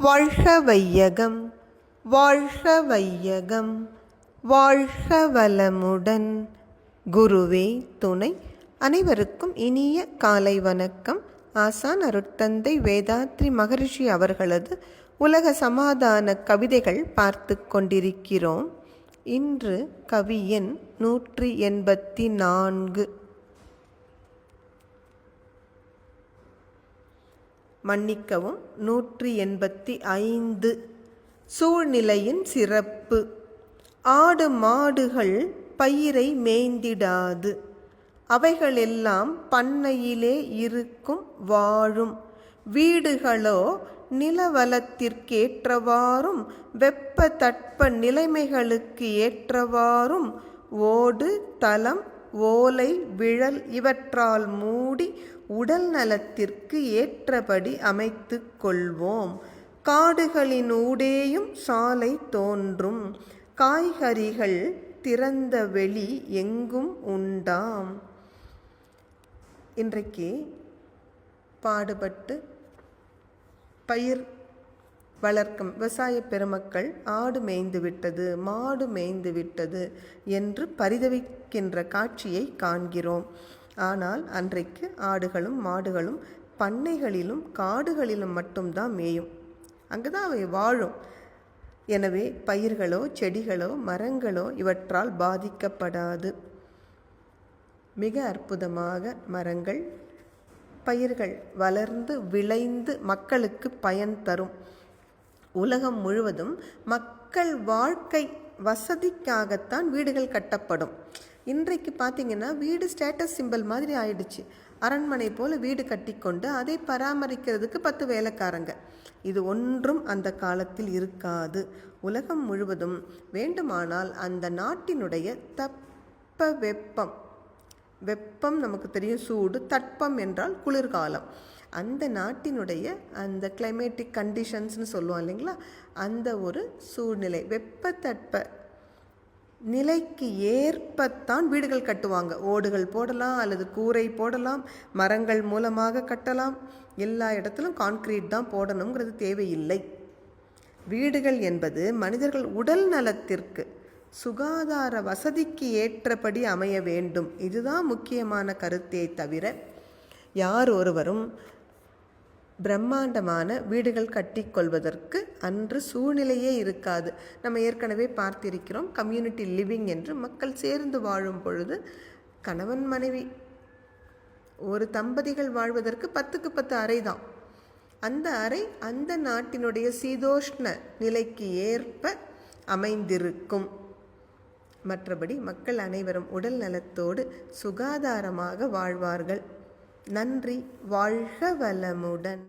வாழ்க வையகம் வாழ்க வையகம் வாழ்க வளமுடன் குருவே துணை அனைவருக்கும் இனிய காலை வணக்கம். ஆசான் அருட்தந்தை வேதாத்ரி மகரிஷி அவர்களது உலக சமாதான கவிதைகள் பார்த்து கொண்டிருக்கிறோம். இன்று கவியின் நூற்றி எண்பத்தி நான்கு. மன்னிக்கவும். நூற்றி எண்பத்தி ஐந்து சூழ்நிலையின் சிறப்பு. ஆடு மாடுகள் பயிரை மேய்ந்திடாது. அவைகளெல்லாம் பண்ணையிலே இருக்கும் வாழும். வீடுகளோ நிலவலத்திற்கேற்றவாறும் வெப்ப தட்ப நிலைமைகளுக்கு ஏற்றவாறும் ஓடு தளம் ஓலை விழல் இவற்றால் மூடி உடல் நலத்திற்கு ஏற்றபடி அமைத்து கொள்வோம். காடுகளின் ஊடேயும் சாலை தோன்றும். காய்கறிகள் திறந்த வெளி எங்கும் உண்டாம். இன்றைக்கு பாடுபட்டு பயிர் வளர்க்கும் விவசாய பெருமக்கள் ஆடு மேய்ந்து விட்டது மாடு மேய்ந்து விட்டது என்று பரிதவிக்கின்ற காட்சியை காண்கிறோம். ஆனால் அன்றைக்கு ஆடுகளும் மாடுகளும் பண்ணைகளிலும் காடுகளிலும் மட்டும்தான் மேயும். அங்கே தான் அவை வாழும். எனவே பயிர்களோ செடிகளோ மரங்களோ இவற்றால் பாதிக்கப்படாது. மிக அற்புதமாக மரங்கள் பயிர்கள் வளர்ந்து விளைந்து மக்களுக்கு பயன் தரும். உலகம் முழுவதும் மக்கள் வாழ்க்கை வசதிக்காகத்தான் வீடுகள் கட்டப்படும். இன்றைக்கு பார்த்தீங்கன்னா வீடு ஸ்டேட்டஸ் சிம்பிள் மாதிரி ஆயிடுச்சு. அரண்மனை போல வீடு கட்டிக்கொண்டு அதை பராமரிக்கிறதுக்கு பத்து வேலைக்காரங்க. இது ஒன்றும் அந்த காலத்தில் இருக்காது. உலகம் முழுவதும் வேண்டுமானால் அந்த நாட்டினுடைய தப்ப வெப்பம் வெப்பம் நமக்கு தெரியும் சூடு தட்பம் என்றால் குளிர்காலம். அந்த நாட்டினுடைய அந்த கிளைமேட்டிக் கண்டிஷன்ஸ்னு சொல்லுவோம் இல்லைங்களா? அந்த ஒரு சூழ்நிலை. வெப்பத்தட்ப நிலைக்கு ஏற்பத்தான் வீடுகள் கட்டுவாங்க. ஓடுகள் போடலாம் அல்லது கூரை போடலாம் மரங்கள் மூலமாக கட்டலாம். எல்லா இடத்திலும் கான்கிரீட் தான் போடணுங்கிறது தேவையில்லை. வீடுகள் என்பது மனிதர்கள் உடல் நலத்திற்கு சுகாதார வசதிக்கு ஏற்றபடி அமைய வேண்டும். இதுதான் முக்கியமான கருத்தே தவிர யார் ஒருவரும் பிரம்மாண்டமான வீடுகள் கட்டிக்கொள்வதற்கு அன்று சூழ்நிலையே இருக்காது. நம்ம ஏற்கனவே பார்த்திருக்கிறோம் கம்யூனிட்டி லிவிங் என்று மக்கள் சேர்ந்து வாழும் பொழுது கணவன் மனைவி ஒரு தம்பதிகள் வாழ்வதற்கு பத்துக்கு பத்து அறை தான். அந்த அறை அந்த நாட்டினுடைய சீதோஷ்ண நிலைக்கு ஏற்ப அமைந்திருக்கும். மற்றபடி மக்கள் அனைவரும் உடல் நலத்தோடு சுகாதாரமாக வாழ்வார்கள். நன்றி வாழ்க வளமுடன்.